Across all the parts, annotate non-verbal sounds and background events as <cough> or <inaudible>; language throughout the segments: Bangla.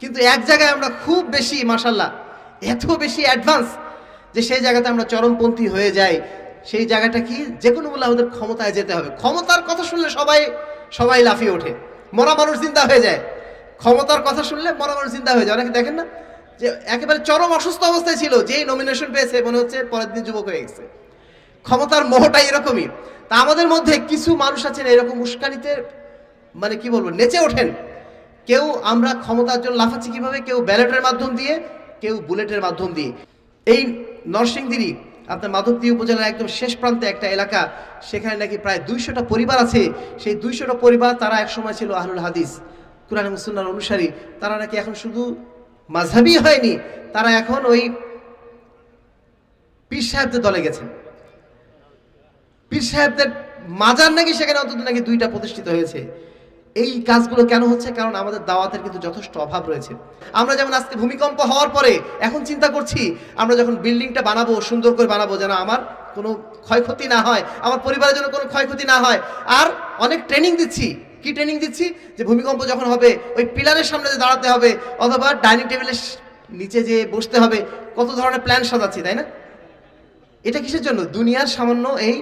কিন্তু এক জায়গায় আমরা খুব বেশি মাসাল্লাহ এত বেশি অ্যাডভান্স যে সেই জায়গাতে আমরা চরমপন্থী হয়ে যাই। সেই জায়গাটা কি? যে কোনো বলে আমাদের ক্ষমতায় যেতে হবে। ক্ষমতার কথা শুনলে সবাই সবাই লাফিয়ে ওঠে। মরা মানুষ চিন্তা হয়ে যায়। ক্ষমতার কথা শুনলে মরা মানুষ চিন্তা হয়ে যায়। অনেকে দেখেন না যে একেবারে চরম অসুস্থ অবস্থায় ছিল, যেই নমিনেশন পেয়েছে, মনে হচ্ছে পরের দিন যুবক হয়ে গেছে। ক্ষমতার মোহটা এরকমই। তা আমাদের মধ্যে কিছু মানুষ আছেন এরকম উস্কানিতে মানে কি বলব, নেচে ওঠেন। কেউ আমরা ক্ষমতার জন্য লাফাচ্ছি কীভাবে? কেউ ব্যালটের মাধ্যম দিয়ে, কেউ বুলেটের মাধ্যম দিয়ে। এই নরসিংদীরই আপনার মাধবদী উপজেলার একদম শেষ প্রান্তে একটা এলাকা, সেখানে নাকি প্রায় দুইশোটা পরিবার আছে। সেই দুইশোটা পরিবার তারা একসময় ছিল আহলুল হাদিস। কুরআন মুসুল্লার অনুসারী। তারা নাকি এখন শুধু মাঝহাবি হয়নি, তারা এখন ওই পীর সাহেবদের দলে গেছেন। পীর সাহেবদের মাজার নাকি সেখানে অন্তত নাকি দুইটা প্রতিষ্ঠিত হয়েছে। এই কাজগুলো কেন হচ্ছে? কারণ আমাদের দাওয়াতের কিন্তু যথেষ্ট অভাব রয়েছে। আমরা যেমন আজকে ভূমিকম্প হওয়ার পরে এখন চিন্তা করছি, আমরা যখন বিল্ডিংটা বানাবো, সুন্দর করে বানাবো, যেন আমার কোনো ক্ষয়ক্ষতি না হয়, আমার পরিবারের জন্য কোনো ক্ষয়ক্ষতি না হয়। আর অনেক ট্রেনিং দিচ্ছি। কি ট্রেনিং দিচ্ছি? যে ভূমিকম্প যখন হবে, ওই পিলারের সামনে যে দাঁড়াতে হবে, অথবা ডাইনিং টেবিলের নিচে যে বসতে হবে, কত ধরনের প্ল্যান সাজাচ্ছি, তাই না? এটা কিসের জন্য? দুনিয়ার সামান্য এই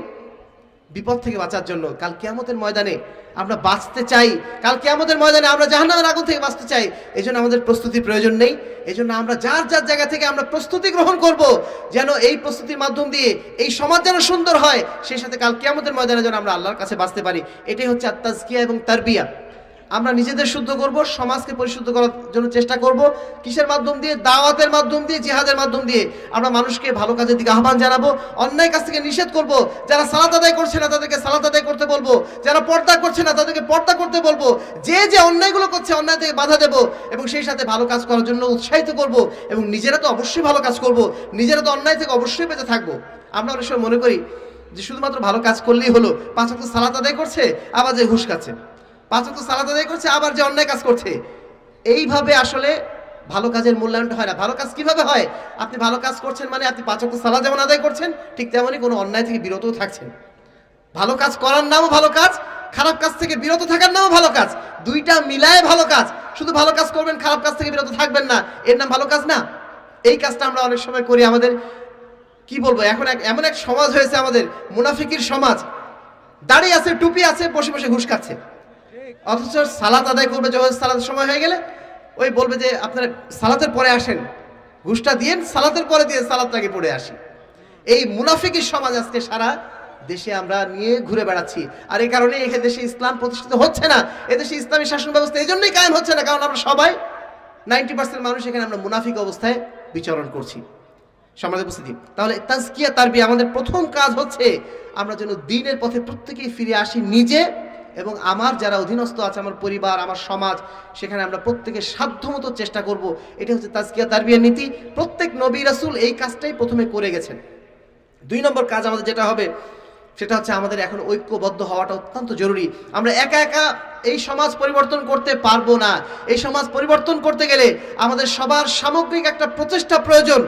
বিপদ থেকে বাঁচার জন্য। কাল কেয়ামতের ময়দানে আমরা বাঁচতে চাই। কাল কেয়ামতের ময়দানে আমরা জাহান্নামের আগুন থেকে বাঁচতে চাই। এই জন্য আমাদের প্রস্তুতির প্রয়োজন নেই। এই জন্য আমরা যার যার জায়গা থেকে আমরা প্রস্তুতি গ্রহণ করব, যেন এই প্রস্তুতির মাধ্যম দিয়ে এই সমাজ যেন সুন্দর হয়, সেই সাথে কাল কেয়ামতের ময়দানে যেন আমরা আল্লাহর কাছে বাঁচতে পারি। এটাই হচ্ছে আত্মাজকিয়া এবং তারবিয়া। আমরা নিজেদের শুদ্ধ করব, সমাজকে পরিশুদ্ধ করার জন্য চেষ্টা করব। কিসের মাধ্যম দিয়ে? দাওয়াতের মাধ্যম দিয়ে, জিহাদের মাধ্যম দিয়ে আমরা মানুষকে ভালো কাজের দিকে আহ্বান জানাব। অন্যায় কাছ থেকে নিষেধ করব। যারা সালাত আদায় করছে না, তাদেরকে সালাত আদায় করতে বলব। যারা পর্দা করছে না, তাদেরকে পর্দা করতে বলব। যে যে অন্যায়গুলো করছে, অন্যায় থেকে বাধা দেবো এবং সেই সাথে ভালো কাজ করার জন্য উৎসাহিত করব এবং নিজেরা তো অবশ্যই ভালো কাজ করব। নিজেরা তো অন্যায় থেকে অবশ্যই বেঁচে থাকব। আমরা অনেক সময় মনে করি যে শুধুমাত্র ভালো কাজ করলেই হলো। পাঁচ সালাত আদায় করছে, আবার যে ঘুষ খাচ্ছে। পাঁচ ওয়াক্ত সালাত আদায় করছে, আবার যে অন্যায় কাজ করছে। এইভাবে আসলে ভালো কাজের মূল্যায়নটা হয় না। ভালো কাজ কীভাবে হয়? আপনি ভালো কাজ করছেন মানে আপনি পাঁচ ওয়াক্ত সালাত যেমন আদায় করছেন, ঠিক তেমনই কোনো অন্যায় থেকে বিরতও থাকছেন। ভালো কাজ করার নামও ভালো কাজ, খারাপ কাজ থেকে বিরত থাকার নামও ভালো কাজ। দুইটা মিলায় ভালো কাজ। শুধু ভালো কাজ করবেন, খারাপ কাজ থেকে বিরত থাকবেন না। এর নাম ভালো কাজ না? এই কাজটা আমরা অনেক সময় করি আমাদের, কি বলব, এখন এক, এমন এক সমাজ হয়েছে আমাদের, মুনাফিকির সমাজ। দাড়ি আছে, টুপি আছে, বসে বসে ঘুষ খাচ্ছে। অথচ সালাত আদায় করবে যখন সালাতের সময় হয়ে গেলে, ওই বলবে যে, আপনারা সালাতের পরে আসেন। ঘুষটা দিয়ে সালাতের পরে দিয়ে সালাতটাকে পড়ে আসি। এই মুনাফিকের সমাজ আজকে সারা দেশে আমরা নিয়ে ঘুরে বেড়াচ্ছি। আর এই কারণে এখানে দেশে ইসলাম প্রতিষ্ঠিত হচ্ছে না। এদেশে ইসলামী শাসন ব্যবস্থা এই জন্যই কায়েম হচ্ছে না, কারণ আমরা সবাই নাইনটি পার্সেন্ট মানুষ এখানে আমরা মুনাফিক অবস্থায় বিচরণ করছি। সমাজে উপস্থিতি, তাহলে তাজকিয়া তারবি আমাদের প্রথম কাজ হচ্ছে আমরা যেন দিনের পথে প্রত্যেকেই ফিরে আসি নিজে এবং আমার যারা অধীনস্থ আছে, আমার পরিবার, আমার সমাজ, সেখানে আমরা প্রত্যেকে সাধ্যমতো চেষ্টা করব। এটা হচ্ছে তাজকিয়া তারবিয়ার নীতি। প্রত্যেক নবী রাসুল এই কাজটাই প্রথমে করে গেছেন। দুই নম্বর কাজ আমাদের যেটা হবে, সেটা হচ্ছে আমাদের এখন ঐক্যবদ্ধ হওয়াটা অত্যন্ত জরুরি। আমরা একা একা এই সমাজ পরিবর্তন করতে পারব না। এই সমাজ পরিবর্তন করতে গেলে আমাদের সবার সামগ্রিক একটা প্রচেষ্টা প্রয়োজন।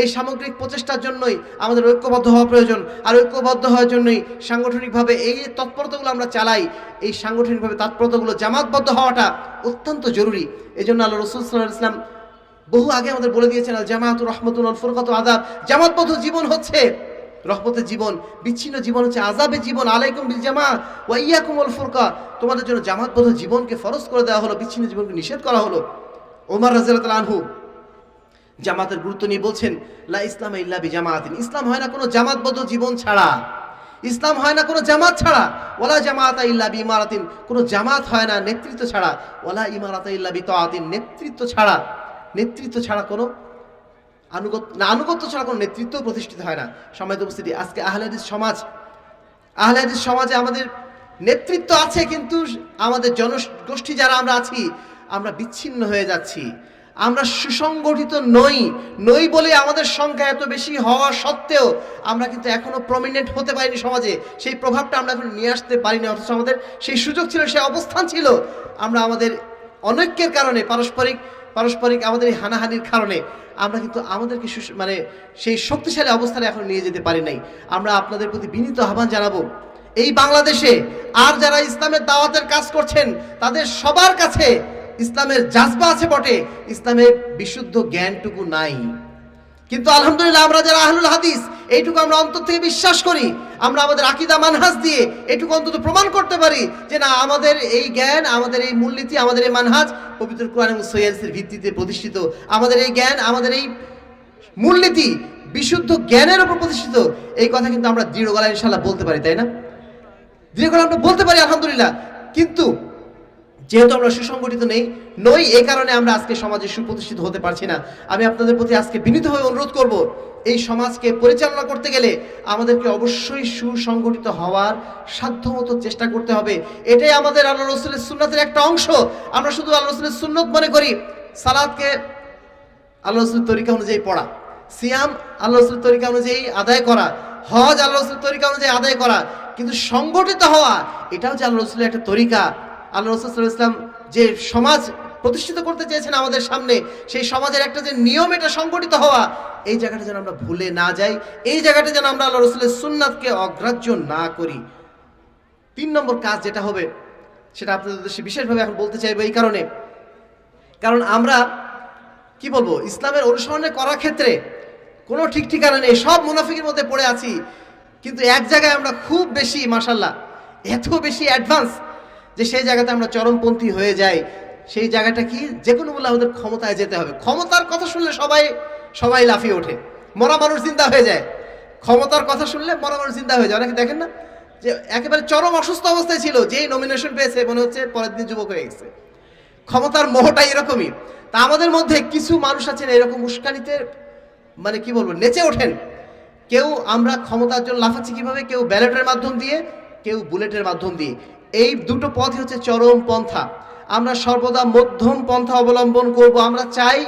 এই সামগ্রিক প্রচেষ্টার জন্যই আমাদের ঐক্যবদ্ধ হওয়া প্রয়োজন। আর ঐক্যবদ্ধ হওয়ার জন্যই সাংগঠনিকভাবে এই তৎপরতাগুলো আমরা চালাই, এই সাংগঠনিকভাবে তৎপরতাগুলো জামাতবদ্ধ হওয়াটা অত্যন্ত জরুরি। এই জন্য আল্লাহ রসুল সাল্লাহ ইসলাম বহু আগে আমাদের বলে দিয়েছেন, আল জামাতুর রহমতুল ফুরকাত আদাব জামাতবদ্ধ জীবন হচ্ছে রহমতের জীবন, বিচ্ছিন্ন জীবন হচ্ছে আজাবের জীবন। আলাইকুম বিল জামা ওয়া ইয়াকুম আল ফুরকা। তোমাদের জন্য জামাতবদ্ধ জীবনকে ফরজ করে দেওয়া হলো, বিচ্ছিন্ন জীবনকে নিষেধ করা হলো। ওমর রাজিয়াল্লাহু আনহু জামাতের গুরুত্ব নিয়ে বলছেন, লা ইসলাম ইল্লা বি জামাতিন ইসলাম হয় না কোনো জামাতবদ্ধ জীবন ছাড়া। ইসলাম হয় না কোনো জামাত ছাড়া। ওলা জামাত ইল্লা বি ইমারাতিন কোনো জামাত হয় না নেতৃত্ব ছাড়া। ওলা ইমারাত ইল্লা বি তাআতিন নেতৃত্ব ছাড়া। নেতৃত্ব ছাড়া কোনো আনুগত্য না, আনুগত্য ছাড়া কোনো নেতৃত্ব প্রতিষ্ঠিত হয় না। সমাজ উপস্থিতি, আজকে আহলাদিস সমাজ আহলাদিস সমাজে আমাদের নেতৃত্ব আছে, কিন্তু আমাদের জনগোষ্ঠী যারা আমরা আছি, আমরা বিচ্ছিন্ন হয়ে যাচ্ছি। আমরা সুসংগঠিত নই নই বলে আমাদের সংখ্যা এত বেশি হওয়া সত্ত্বেও আমরা কিন্তু এখনও প্রমিনেন্ট হতে পারিনি সমাজে। সেই প্রভাবটা আমরা এখন নিয়ে আসতে পারিনি, অথচ আমাদের সেই সুযোগ ছিল, সেই অবস্থান ছিল আমরা আমাদের অনৈক্যের কারণে, পারস্পরিক পারস্পরিক আমাদের এই হানাহানির কারণে আমরা কিন্তু আমাদেরকে মানে সেই শক্তিশালী অবস্থানে এখন নিয়ে যেতে পারি নাই। আমরা আপনাদের প্রতি বিনীত আহ্বান জানাব, এই বাংলাদেশে আর যারা ইসলামের দাওয়াতের কাজ করছেন, তাদের সবার কাছে ইসলামের জাজবা আছে বটে। ইসলামের বিশুদ্ধ জ্ঞানটুকু নাই। কিন্তু আলহামদুলিল্লাহ আমরা যারা আহলুল হাদিস, এইটুকু আমরা অন্তর থেকে বিশ্বাস করি। আমরা আমাদের আকিদা মানহাজ দিয়ে এটুকু অন্তত প্রমাণ করতে পারি যে না, আমাদের এই জ্ঞান, আমাদের এই মূলনীতি, আমাদের এই মানহাজ পবিত্র কোরআন এবং সৈয়াদের ভিত্তিতে প্রতিষ্ঠিত। আমাদের এই জ্ঞান, আমাদের এই মূলনীতি বিশুদ্ধ জ্ঞানের উপর প্রতিষ্ঠিত। এই কথা কিন্তু আমরা দৃঢ় গলায় ইনশাল্লাহ বলতে পারি, তাই না? দৃঢ় গলায় আমরা বলতে পারি, আলহামদুলিল্লাহ। কিন্তু যেহেতু আমরা সুসংগঠিত নেই, নই এই কারণে আমরা আজকে সমাজে সুপ্রতিষ্ঠিত হতে পারছি না। আমি আপনাদের প্রতি আজকে বিনীতভাবে অনুরোধ করব, এই সমাজকে পরিচালনা করতে গেলে আমাদেরকে অবশ্যই সুসংগঠিত হওয়ার সাধ্যমতো চেষ্টা করতে হবে। এটাই আমাদের আল্লাহ রসুলের সুন্নতের একটা অংশ। আমরা শুধু আল্লাহ রসুলের সুন্নত মনে করি, সালাদকে আল্লাহ রসুলের তরিকা অনুযায়ী পড়া, সিয়াম আল্লাহ রসুলের তরিকা অনুযায়ী আদায় করা, হজ আল্লাহ রসুলের তরিকা অনুযায়ী আদায় করা, কিন্তু সংগঠিত হওয়া, এটাও যে আল্লাহ রসুলের একটা তরিকা আল্লাহ রসুল ইসলাম যে সমাজ প্রতিষ্ঠিত করতে চেয়েছেন আমাদের সামনে, সেই সমাজের একটা যে নিয়ম, এটা সংগঠিত হওয়া, এই জায়গাটা যেন আমরা ভুলে না যাই, এই জায়গাটা যেন আমরা আল্লাহ রসুলের সুন্নাতকে অগ্রাহ্য না করি। তিন নম্বর কাজ যেটা হবে, সেটা আপনাদের উদ্দেশ্যে বিশেষভাবে এখন বলতে চাইব এই কারণে। কারণ আমরা, কি বলব, ইসলামের অনুসরণে করার ক্ষেত্রে কোনো ঠিক ঠিকানা নেই, সব মুনাফিকের মধ্যে পড়ে আছি, কিন্তু এক জায়গায় আমরা খুব বেশি মাসাল্লাহ এত বেশি অ্যাডভান্স যে সেই জায়গাতে আমরা চরমপন্থী হয়ে যাই, সেই জায়গাটা কি? যে কোনো মূল্যে আমাদের ক্ষমতায় যেতে হবে। ক্ষমতার কথা শুনলে সবাই সবাই লাফিয়ে ওঠে। মরা মানুষ চিন্তা হয়ে যায়। ক্ষমতার কথা শুনলে মরা মানুষ চিন্তা হয়ে যায়। অনেকে দেখেন না? যে একেবারে চরম অসুস্থ অবস্থায় ছিল, যেই নমিনেশন পেয়েছে, মনে হচ্ছে পরের দিন যুবক হয়ে গেছে। ক্ষমতার মোহটা এরকমই। তা আমাদের মধ্যে কিছু মানুষ আছেন এরকম উস্কানিতে মানে কি বলব, নেচে ওঠেন। কেউ আমরা ক্ষমতার জন্য লাফাচ্ছি কীভাবে? কেউ ব্যালটের মাধ্যম দিয়ে, কেউ বুলেটের মাধ্যম দিয়ে। এই দুটো পথই হচ্ছে চরম পন্থা। আমরা সর্বদা মধ্যম পন্থা অবলম্বন করব, আমরা চাই,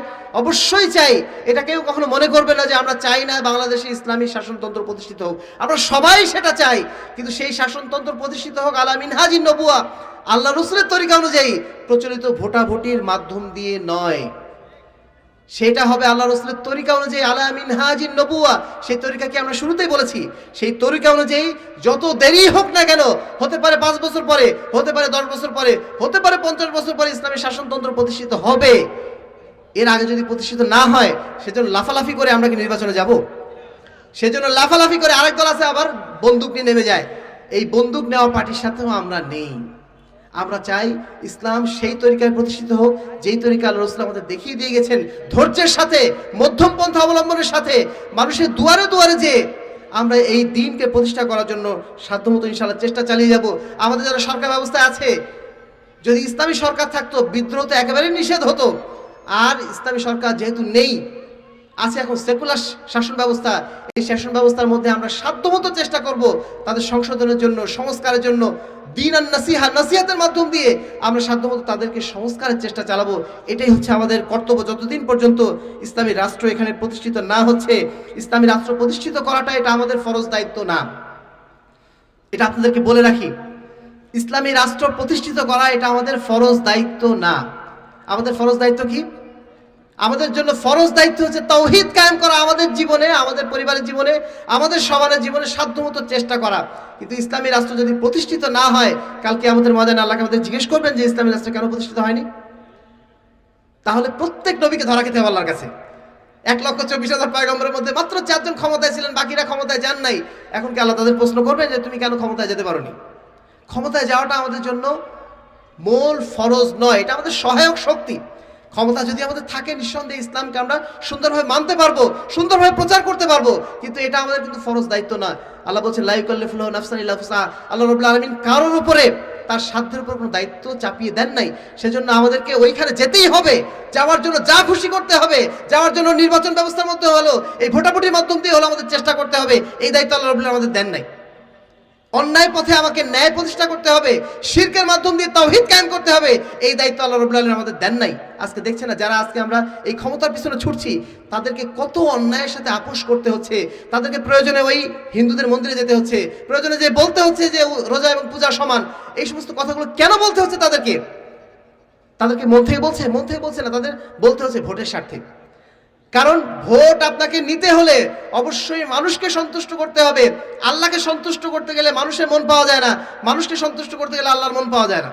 অবশ্যই চাই। এটা কেউ কখনো মনে করবে না যে আমরা চাই না বাংলাদেশে ইসলামী শাসনতন্ত্র প্রতিষ্ঠিত হোক। আমরা সবাই সেটা চাই, কিন্তু সেই শাসনতন্ত্র প্রতিষ্ঠিত হোক আলামিন হাজির নবুয়া, আল্লাহ রসুলের তরিকা অনুযায়ী প্রচলিত ভোটাভুটির মাধ্যম দিয়ে নয়। সেটা হবে আল্লাহ রসুলের তরিকা অনুযায়ী আলামিন হাজির নবুয়া সেই তরিকাকে আমরা শুরুতেই বলেছি? সেই তরিকা অনুযায়ী যত দেরি হোক না কেন, হতে পারে পাঁচ বছর পরে, হতে পারে দশ বছর পরে, হতে পারে পঞ্চাশ বছর পরে ইসলামী শাসনতন্ত্র প্রতিষ্ঠিত হবে। এর আগে যদি প্রতিষ্ঠিত না হয়, সেজন্য লাফালাফি করে আমরা কি নির্বাচনে যাব? সেজন্য লাফালাফি করে আরেক দল আছে আবার, বন্দুক নিয়ে নেমে যায়। এই বন্দুক নেওয়া পার্টির সাথেও আমরা নেই। আমরা চাই ইসলাম সেই তরিকায় প্রতিষ্ঠিত হোক, যেই তরিকা আল্লাহ রসুল আমাদের দেখিয়ে দিয়ে গেছেন। ধৈর্যের সাথে, মধ্যম পন্থা অবলম্বনের সাথে, মানুষের দুয়ারে দুয়ারে যে আমরা এই দিনকে প্রতিষ্ঠা করার জন্য সাধ্যমতো ইনশাল্লাহ চেষ্টা চালিয়ে যাব। আমাদের যারা সরকার ব্যবস্থা আছে, যদি ইসলামী সরকার থাকতো, বিদ্রোহ তো একেবারেই নিষেধ হতো। আর ইসলামী সরকার যেহেতু নেই আছে এখন সেকুলার শাসন ব্যবস্থা। এই শাসন ব্যবস্থার মধ্যে আমরা সাধ্যমতো চেষ্টা করব তাদের সংশোধনের জন্য, সংস্কারের জন্য। দিন আর নাসিহা, নাসিহাতের মাধ্যম দিয়ে আমরা সাধ্যমতো তাদেরকে সংস্কারের চেষ্টা চালাবো। এটাই হচ্ছে আমাদের কর্তব্য। যতদিন পর্যন্ত ইসলামী রাষ্ট্র এখানে প্রতিষ্ঠিত না হচ্ছে, ইসলামী রাষ্ট্র প্রতিষ্ঠিত করাটা এটা আমাদের ফরজ দায়িত্ব না। এটা আপনাদেরকে বলে রাখি, ইসলামী রাষ্ট্র প্রতিষ্ঠিত করা এটা আমাদের ফরজ দায়িত্ব না। আমাদের ফরজ দায়িত্ব কি? আমাদের জন্য ফরজ দায়িত্ব হচ্ছে তৌহিদ কায়েম করা আমাদের জীবনে, আমাদের পরিবারের জীবনে, আমাদের সমাজের জীবনে সাধ্যমতো চেষ্টা করা। কিন্তু ইসলামী রাষ্ট্র যদি প্রতিষ্ঠিত না হয় কালকে আমাদের ময়দানে আল্লাহকে আমাদের জিজ্ঞেস করবেন যে ইসলামী রাষ্ট্র কেন প্রতিষ্ঠিত হয়নি? তাহলে প্রত্যেক নবীকে ধরা খেতে হবে আল্লাহর কাছে। এক লক্ষ চব্বিশ হাজার পয়গম্বরের মধ্যে মাত্র চারজন ক্ষমতায় ছিলেন, বাকিরা ক্ষমতায় যান নাই। এখন কি আল্লাহ তাদের প্রশ্ন করবেন যে তুমি কেন ক্ষমতায় যেতে পারোনি? ক্ষমতায় যাওয়াটা আমাদের জন্য মূল ফরজ নয়, এটা আমাদের সহায়ক শক্তি। ক্ষমতা যদি আমাদের থাকে, নিঃসন্দেহে ইসলামকে আমরা সুন্দরভাবে মানতে পারব, সুন্দরভাবে প্রচার করতে পারব। কিন্তু এটা আমাদের কিন্তু ফরজ দায়িত্ব না। আল্লাহ বলছেন লাইকুল্লাহ নাফসানি লাফসা আল্লাহ রবুল্লা আলমিন কারোর উপরে তার সাধ্যের উপর কোনো দায়িত্ব চাপিয়ে দেন নাই। সেজন্য আমাদেরকে ওইখানে যেতেই হবে। যাওয়ার জন্য যা খুশি করতে হবে, যাওয়ার জন্য নির্বাচন ব্যবস্থার মধ্যে হলো, এই ভোটাভুটির মাধ্যম দিয়ে হলো আমাদের চেষ্টা করতে হবে। এই দায়িত্ব আল্লাহ রবুল্লা আমাদের দেন নাই। অন্যায় পথে আমাকে ন্যায় প্রতিষ্ঠা করতে হবে, শিরকের মাধ্যম দিয়ে তাওহিদ কায়েম করতে হবে, এই দায়িত্ব আল্লাহ রবুল্লা আলম আমাদের দেন নাই। আজকে দেখছে না, যারা আজকে আমরা এই ক্ষমতার পিছনে ছুটছি, তাদেরকে কত অন্যায়ের সাথে আপোষ করতে হচ্ছে, তাদেরকে প্রয়োজনে ওই হিন্দুদের মন্দিরে যেতে হচ্ছে, প্রয়োজনে যে বলতে হচ্ছে যে রোজা এবং পূজা সমান, এই সমস্ত কথাগুলো কেন বলতে হচ্ছে তাদেরকে? তাদেরকে মন থেকে বলছে, মন থেকে বলছে না, তাদের বলতে হচ্ছে ভোটের স্বার্থে। কারণ ভোট আপনাকে নিতে হলে অবশ্যই মানুষকে সন্তুষ্ট করতে হবে। আল্লাহকে সন্তুষ্ট করতে গেলে মানুষের মন পাওয়া যায় না। মানুষকে সন্তুষ্ট করতে গেলে আল্লাহর মন পাওয়া যায় না।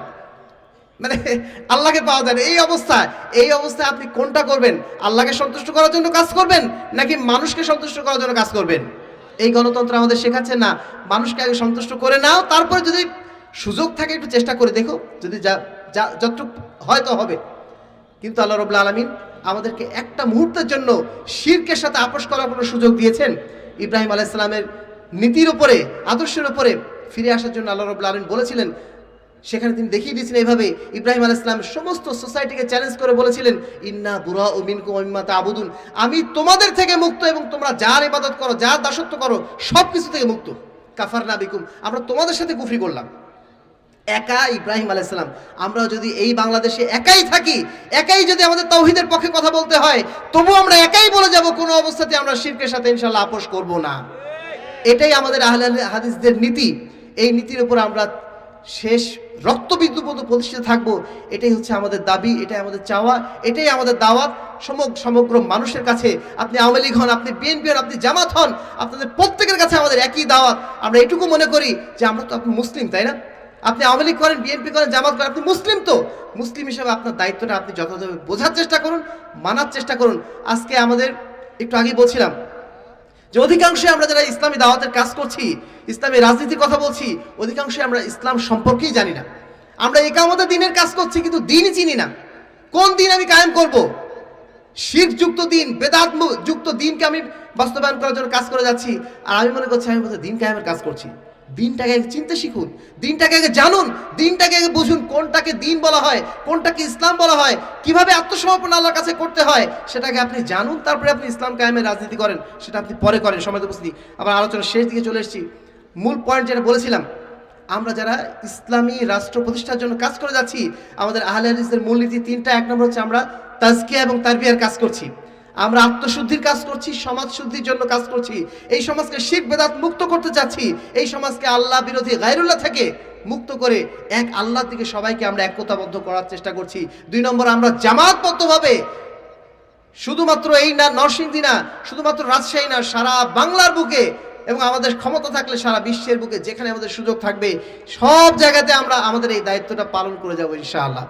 মানে <laughs> আল্লাহকে পাওয়া যায় না। এই অবস্থা, এই অবস্থায় আপনি কোনটা করবেন? আল্লাহকে সন্তুষ্ট করার জন্য কাজ করবেন, নাকি মানুষকে সন্তুষ্ট করার জন্য কাজ করবেন? এই গণতন্ত্র আমাদের শেখাচ্ছে না। মানুষকে আগে সন্তুষ্ট করে নাও, তারপরে যদি সুযোগ থাকে একটু চেষ্টা করে দেখো। যদি যা যা, যতটুকু হয়তো হবে। কিন্তু আল্লাহ রবুল্লা আলমিন আমাদেরকে একটা মুহূর্তের জন্য শিরকের সাথে আপোষ করার কোনো সুযোগ দিয়েছেন। ইব্রাহিম আলাইসালামের নীতির উপরে, আদর্শের উপরে ফিরে আসার জন্য আল্লাহ রবুল্লা আলমিন বলেছিলেন। সেখানে তিনি দেখিয়ে দিয়েছেন এইভাবে ইব্রাহিম আলাইসলাম সমস্ত সোসাইটিকে চ্যালেঞ্জ করে বলেছিলেন, ইন্না বুড়া ও মিনকু ইম্মাতা আবুদুন আমি তোমাদের থেকে মুক্ত এবং তোমরা যার ইবাদত করো, যার দাসত্ব করো সব কিছু থেকে মুক্ত। কাফার না বিকুম, আমরা তোমাদের সাথে কুফরি করলাম। একা ইব্রাহিম আলাইসালাম আমরা যদি এই বাংলাদেশে একাই থাকি, একাই যদি আমাদের তৌহিদের পক্ষে কথা বলতে হয় তবু আমরা একাই বলে যাব, কোনো অবস্থাতে আমরা শিরকের সাথে ইনশাল্লাহ আপোষ করব না। এটাই আমাদের আহলে হাদিসদের নীতি। এই নীতির উপর আমরা শেষ রক্তবিন্দু পর্যন্ত প্রতিষ্ঠিত থাকব। এটাই হচ্ছে আমাদের দাবি, এটাই আমাদের চাওয়া, এটাই আমাদের দাওয়াত। সমগ্র সমগ্র মানুষের কাছে আপনি আওয়ামী লীগ হন, আপনি বিএনপি হন, আপনি জামাত হন, আপনাদের প্রত্যেকের কাছে আমাদের একই দাওয়াত। আমরা এটুকু মনে করি যে আমরা তো আপনি মুসলিম, তাই না? আপনি আওয়ামী লীগ করেন, বিএনপি করেন, জামাত করেন, আপনি মুসলিম তো। মুসলিম হিসেবে আপনার দায়িত্বটা আপনি যথাযথভাবে বোঝার চেষ্টা করুন, মানার চেষ্টা করুন। আজকে আমাদের একটু আগে বলছিলাম যে অধিকাংশই আমরা যারা ইসলামী দাওয়াতের কাজ করছি, ইসলামী রাজনীতির কথা বলছি, অধিকাংশই আমরা ইসলাম সম্পর্কেই জানি না। আমরা একামতের দিনের কাজ করছি কিন্তু দিনই চিনি না। কোন দিন আমি কায়েম করব? শিখ যুক্ত দিন বেদাত যুক্ত দিনকে আমি বাস্তবায়ন করার জন্য কাজ করে যাচ্ছি। আর আমি মনে করছি আমি দিন কায়েমের কাজ করছি। দিনটাকে আগে চিনতে শিখুন, দিনটাকে আগে জানুন, দিনটাকে আগে বুঝুন কোনটাকে দিন বলা হয়, কোনটাকে ইসলাম বলা হয়, কীভাবে আত্মসমর্পণ আল্লাহর কাছে করতে হয়, সেটাকে আপনি জানুন, তারপরে আপনি ইসলাম কায়েমের রাজনীতি করেন, সেটা আপনি পরে করেন, সময় উপস্থিতি। আবার আলোচনার শেষ দিকে চলে এসেছি। মূল পয়েন্ট যেটা বলেছিলাম, আমরা যারা ইসলামী রাষ্ট্র প্রতিষ্ঠার জন্য কাজ করে যাচ্ছি, আমাদের আহলে হাদিসের মূলনীতি তিনটা, এক নম্বর হচ্ছে আমরা তাজকিয়া এবং তারবিয়ার কাজ করছি। আমরা আত্মশুদ্ধির কাজ করছি, সমাজ শুদ্ধির জন্য কাজ করছি। এই সমাজকে শিখ বেদাত মুক্ত করতে চাচ্ছি। এই সমাজকে আল্লাহ বিরোধী গায়রুল্লাহ থেকে মুক্ত করে এক আল্লাহর দিকে সবাইকে আমরা একতাবদ্ধ করার চেষ্টা করছি। দুই নম্বর, আমরা জামাতবদ্ধভাবে শুধুমাত্র এই না, নরসিংদী না, শুধুমাত্র রাজশাহী না, সারা বাংলার বুকে এবং আমাদের ক্ষমতা থাকলে সারা বিশ্বের বুকে যেখানে আমাদের সুযোগ থাকবে, সব জায়গাতে আমরা আমাদের এই দায়িত্বটা পালন করে যাব ইনশাআল্লাহ।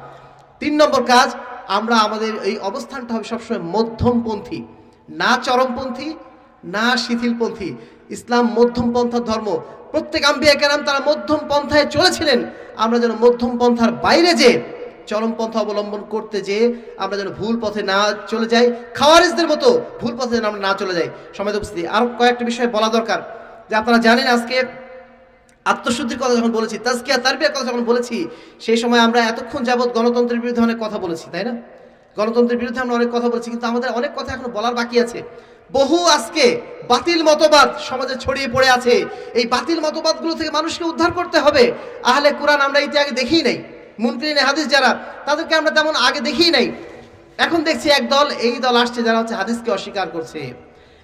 তিন নম্বর কাজ আমরা আমাদের এই অবস্থানটা হবে সবসময় মধ্যমপন্থী, না চরমপন্থী, না শিথিলপন্থী। ইসলাম মধ্যম পন্থার ধর্ম। প্রত্যেক আম্বিয়া কেরাম তারা মধ্যম পন্থায় চলেছিলেন। আমরা যেন মধ্যম পন্থার বাইরে যে চরম পন্থা অবলম্বন করতে যে আমরা যেন ভুল পথে না চলে যাই খাওয়ারিজদের মতো ভুল পথে যেন আমরা না চলে যাই। সময় উপস্থিতি। আরও কয়েকটা বিষয় বলা দরকার। যে আপনারা জানেন আজকে আত্মশুদ্ধির কথা যখন বলেছি, তাজকিয়া, তারবিয়ার কথা যখন বলেছি, সেই সময় আমরা এতক্ষণ যাবৎ গণতন্ত্রের বিরুদ্ধে অনেক কথা বলেছি, তাই না? গণতন্ত্রের বিরুদ্ধে আমরা অনেক কথা বলেছি, কিন্তু আমাদের অনেক কথা এখন বলার বাকি আছে। বহু আজকে বাতিল মতবাদ সমাজে ছড়িয়ে পড়ে আছে। এই বাতিল মতবাদগুলো থেকে মানুষকে উদ্ধার করতে হবে। আহলে কোরআন আমরা ইতি আগে দেখি নাই। মুনকিরিনে হাদিস যারা, তাদেরকে আমরা তেমন আগে দেখি নাই। এখন দেখছি এক দল, এই দল আসছে যারা হচ্ছে হাদিসকে অস্বীকার করছে।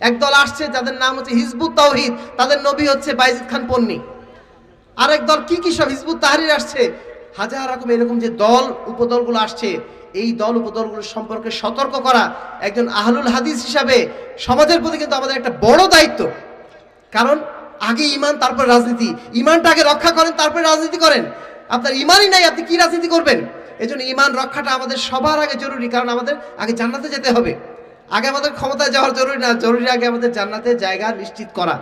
এক দল আসছে যাদের নাম হচ্ছে হিজবুত তাওহিদ, তাদের নবী হচ্ছে বাইজিদ খান পন্নী। আরেক দল কি কি সব হিজবুত তাহারির আসছে? হাজার রকম এরকম যে দল উপদলগুলো আসছে, এই দল উপদলগুলো সম্পর্কে সতর্ক করা একজন আহলুল হাদিস হিসাবে সমাজের প্রতি কিন্তু আমাদের একটা বড় দায়িত্ব। কারণ আগে ইমান তারপর রাজনীতি। ইমানটা আগে রক্ষা করেন, তারপরে রাজনীতি করেন। আপনার ইমানই নাই, আপনি কি রাজনীতি করবেন? এজন্য ইমান রক্ষাটা আমাদের সবার আগে জরুরি, কারণ আমাদের আগে জান্নাতে যেতে হবে। আগে আমাদের ক্ষমতায় যাওয়ার জরুরি না, জরুরি আগে আমাদের জান্নাতের জায়গা নিশ্চিত করা।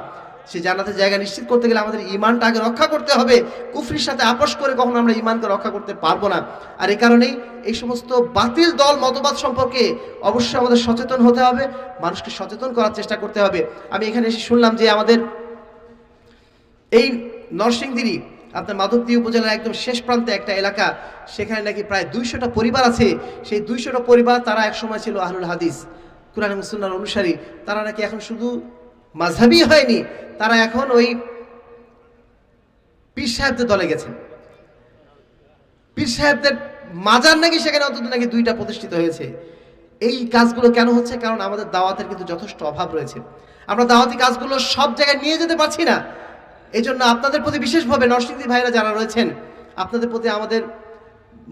সে জান্নাতের জায়গা নিশ্চিত করতে গেলে আমাদের ইমানটা আগে রক্ষা করতে হবে। কুফরির সাথে আপোষ করে কখনো আমরা ইমানকে রক্ষা করতে পারব না। আর এই কারণেই এই সমস্ত বাতিল দল, মতবাদ সম্পর্কে অবশ্যই আমাদের সচেতন হতে হবে, মানুষকে সচেতন করার চেষ্টা করতে হবে। আমি এখানে এসে শুনলাম যে আমাদের এই নরসিংদীরই, আপনার মাধবদী উপজেলার একদম শেষ প্রান্তে একটা এলাকা, সেখানে নাকি প্রায় দুইশোটা পরিবার আছে। সেই দুইশোটা পরিবার তারা একসময় ছিল আহলুল হাদিস, কুরআন মুসুল্লার অনুসারী। তারা নাকি এখন শুধু মাঝহাবি হয়নি, তারা এখন ওই পীর সাহেবদের দলে গেছেন। পীর সাহেবদের মাজার নাকি সেখানে অন্তত নাকি দুইটা প্রতিষ্ঠিত হয়েছে। এই কাজগুলো কেন হচ্ছে? কারণ আমাদের দাওয়াতের কিন্তু যথেষ্ট অভাব রয়েছে। আমরা দাওয়াতি কাজগুলো সব জায়গায় নিয়ে যেতে পারছি না। এই জন্য আপনাদের প্রতি বিশেষভাবে নরসিংদী ভাইরা যারা রয়েছেন, আপনাদের প্রতি আমাদের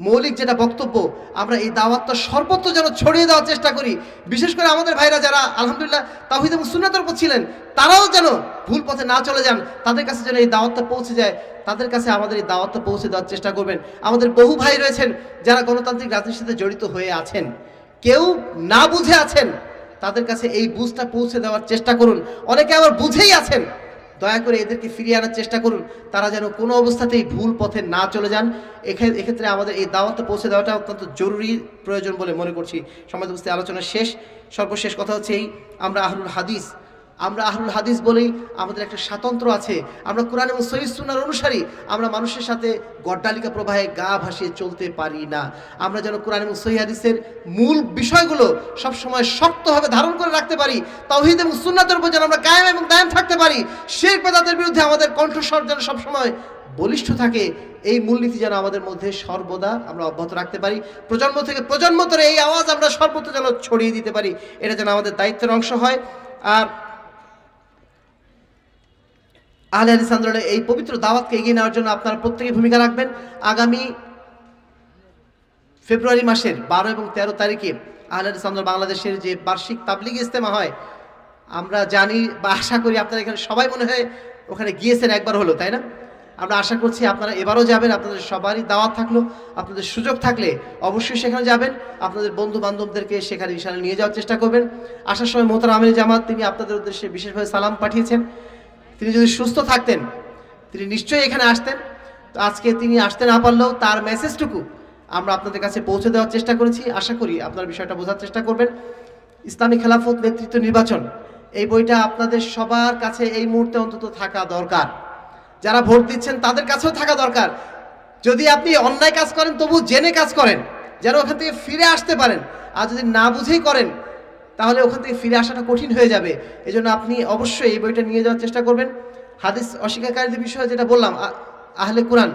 মৌলিক যেটা বক্তব্য, আমরা এই দাওয়াতটা সর্বত্র যেন ছড়িয়ে দেওয়ার চেষ্টা করি। বিশেষ করে আমাদের ভাইরা যারা, আলহামদুলিল্লাহ তাহিদ এবং সুন্নাতের উপর ছিলেন, তারাও যেন ভুল পথে না চলে যান, তাদের কাছে যেন এই দাওয়াতটা পৌঁছে যায়, তাদের কাছে আমাদের এই দাওয়াতটা পৌঁছে দেওয়ার চেষ্টা করবেন। আমাদের বহু ভাই রয়েছেন যারা গণতান্ত্রিক রাজনীতির সাথে জড়িত হয়ে আছেন। কেউ না বুঝে আছেন, তাদের কাছে এই বুঝটা পৌঁছে দেওয়ার চেষ্টা করুন। অনেকে আবার বুঝেই আছেন। দয়া করে এদেরকে ফিরিয়ে আনার চেষ্টা করুন। তারা যেন কোনো অবস্থাতেই ভুল পথে না চলে যান। এক্ষে- এক্ষেত্রে আমাদের এই দাওয়াতটা পৌঁছে দেওয়াটা অত্যন্ত জরুরি প্রয়োজন বলে মনে করছি। সমাজ বুঝতে আলোচনা শেষ। সর্বশেষ কথা হচ্ছে এই, আমরা আহরুল হাদিস আমরা আহরুল হাদিস বলেই আমাদের একটা স্বাতন্ত্র আছে। আমরা কোরআন এবং সহিদ সুনার অনুসারী, আমরা মানুষের সাথে গড্ডালিকা প্রবাহে গা ভাসিয়ে চলতে পারি না। আমরা যেন কোরআন এবং সহি হাদিসের মূল বিষয়গুলো সবসময় শক্তভাবে ধারণ করে রাখতে পারি, তাওহিদ এবং সুন্নাতের উপর যেন আমরা কায়েম এবং দায়েম থাকতে পারি শেখ বেদাতের বিরুদ্ধে আমাদের কণ্ঠস্বর যেন সবসময় বলিষ্ঠ থাকে, এই মূলনীতি যেন আমাদের মধ্যে সর্বদা আমরা অব্যাহত রাখতে পারি। প্রজন্ম থেকে প্রজন্ম ধরে এই আওয়াজ আমরা সর্বত্র যেন ছড়িয়ে দিতে পারি, এটা যেন আমাদের দায়িত্বের অংশ হয়। আর আহলে হাদিস আন্দোলনের এই পবিত্র দাওয়াতকে এগিয়ে নেওয়ার জন্য আপনারা প্রত্যেকে ভূমিকা রাখবেন। আগামী ফেব্রুয়ারি মাসের বারো এবং তেরো তারিখে আহলে হাদিস আন্দোলন বাংলাদেশের যে বার্ষিক তাবলিগ ইজতেমা হয়, আমরা জানি বা আশা করি আপনারা এখানে সবাই মনে হয় ওখানে গিয়েছেন একবার হলো, তাই না? আমরা আশা করছি আপনারা এবারও যাবেন, আপনাদের সবারই দাওয়াত থাকল, আপনাদের সুযোগ থাকলে অবশ্যই সেখানে যাবেন, আপনাদের বন্ধু বান্ধবদেরকে সেখানে ইশারা নিয়ে যাওয়ার চেষ্টা করবেন। আসার সময় মোহতার আমির জামাত, তিনি আপনাদের উদ্দেশ্যে বিশেষভাবে সালাম পাঠিয়েছেন। তিনি যদি সুস্থ থাকতেন, তিনি নিশ্চয়ই এখানে আসতেন। তো আজকে তিনি আসতে না পারলেও তার মেসেজটুকু আমরা আপনাদের কাছে পৌঁছে দেওয়ার চেষ্টা করেছি। আশা করি আপনার বিষয়টা বোঝার চেষ্টা করবেন। ইসলামী খেলাফত নেতৃত্ব নির্বাচন, এই বইটা আপনাদের সবার কাছে এই মুহূর্তে অন্তত থাকা দরকার। যারা ভোট দিচ্ছেন, তাদের কাছেও থাকা দরকার। যদি আপনি অন্যায় কাজ করেন, তবু জেনে কাজ করেন, যেন ওখান থেকে ফিরে আসতে পারেন। আর যদি না বুঝেই করেন তাহলে ওখান থেকে ফিরে আসাটা কঠিন হয়ে যাবে। এজন্য আপনি অবশ্যই এই বইটা নিয়ে যাওয়ার চেষ্টা করবেন। হাদিস অস্বীকারীদের বিষয়ে যেটা বললাম আহলে কোরআন,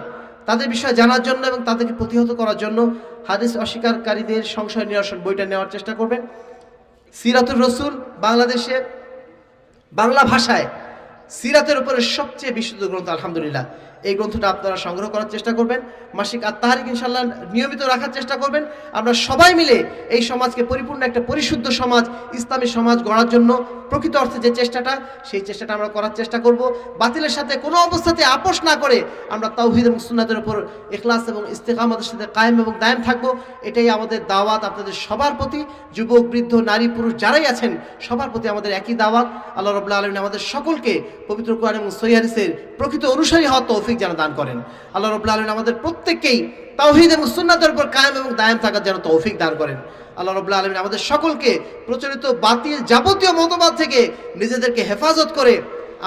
তাদের বিষয়ে জানার জন্য এবং তাদেরকে প্রতিহত করার জন্য হাদিস অস্বীকারীদের সংশয় নিরসন বইটা নেওয়ার চেষ্টা করবেন। সিরাতুর রসুল বাংলাদেশে, বাংলা ভাষায় সিরাতের উপরে সবচেয়ে বিশুদ্ধ গ্রন্থ, আলহামদুলিল্লাহ। এই গ্রন্থটা আপনারা সংগ্রহ করার চেষ্টা করবেন। মাসিক আত্মাহারিক ইনশাল্লাহ নিয়মিত রাখার চেষ্টা করবেন। আমরা সবাই মিলে এই সমাজকে পরিপূর্ণ একটা পরিশুদ্ধ সমাজ, ইসলামী সমাজ গড়ার জন্য প্রকৃত অর্থে যে চেষ্টাটা, সেই চেষ্টাটা আমরা করার চেষ্টা করব। বাতিলের সাথে কোনো অবস্থাতে আপোষ না করে আমরা তাওহিদ এবং সুন্নাতের উপর এখলাস এবং ইস্তেকামতের সাথে কায়েম এবং দায়েম থাকব। এটাই আমাদের দাওয়াত আপনাদের সবার প্রতি। যুবক, বৃদ্ধ, নারী, পুরুষ যারাই আছেন, সবার প্রতি আমাদের একই দাওয়াত। আল্লাহ রবুল্লা আলমিন আমাদের সকলকে পবিত্র কোরআন এবং সৈহারিসের প্রকৃত অনুসারী হওয়ার তৌফিক যেন দান করেন। আল্লাহ রবুল্লা আলমিন আমাদের প্রত্যেককেই তাওহিদ এবং সুন্নাতের উপর কায়েম এবং দায়েম থাকার যেন তৌফিক দান করেন। আল্লাহ রবুল্লা আলমিন আমাদের সকলকে প্রচলিত বাতিল যাবতীয় মতবাদ থেকে নিজেদেরকে হেফাজত করে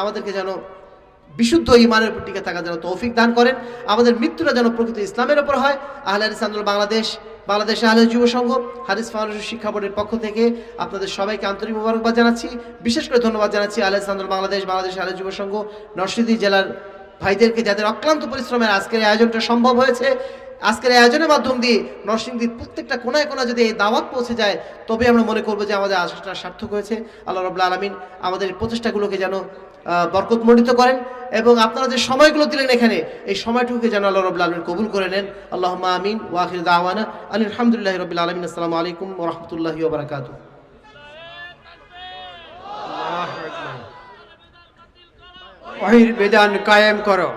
আমাদেরকে যেন বিশুদ্ধ ইমানের উপর টিকে থাকা যেন তৌফিক দান করেন। আমাদের মৃত্যুটা যেন প্রকৃত ইসলামের ওপর হয়। আহলে হাদিস বাংলাদেশ বাংলাদেশ আহলে যুব সংঘ, হাদিস ফাউন্ডেশন শিক্ষা বোর্ডের পক্ষ থেকে আপনাদের সবাইকে আন্তরিক মোবারকবাদ জানাচ্ছি। বিশেষ করে ধন্যবাদ জানাচ্ছি আহলে হাদিস বাংলাদেশ বাংলাদেশ আহলে যুব সংঘ, নরসিংদী জেলার ভাইদেরকে যাদের অক্লান্ত পরিশ্রমের আজকের আয়োজনটা সম্ভব হয়েছে, আজকের আয়োজনের মাধ্যম দিয়ে নরসিংদীর প্রত্যেকটা কোনায় কোনায় যদি এই দাওয়াত পৌঁছে যায় তবে আমরা মনে করব যে আমাদের আশাটা সার্থক হয়েছে। আল্লাহ রবুল্লা আলমিন আমাদের প্রচেষ্টাগুলোকে যেন বরকতমণ্ডিত করেন এবং আপনারা যে সময়গুলো দিলেন এখানে, এই সময়টুকুকে যেন আল্লাহ রবুল্লা আলমিন কবুল করে নেন। আল্লাহ আমিন ওয়াহির দাওয়ানা আলহামদুলিল্লাহ রবিল আলমিন। আসসালামু আলাইকুম ওরহমতুল্লাহি ওবরাকাতু ওহির বিধান কায়েম করো।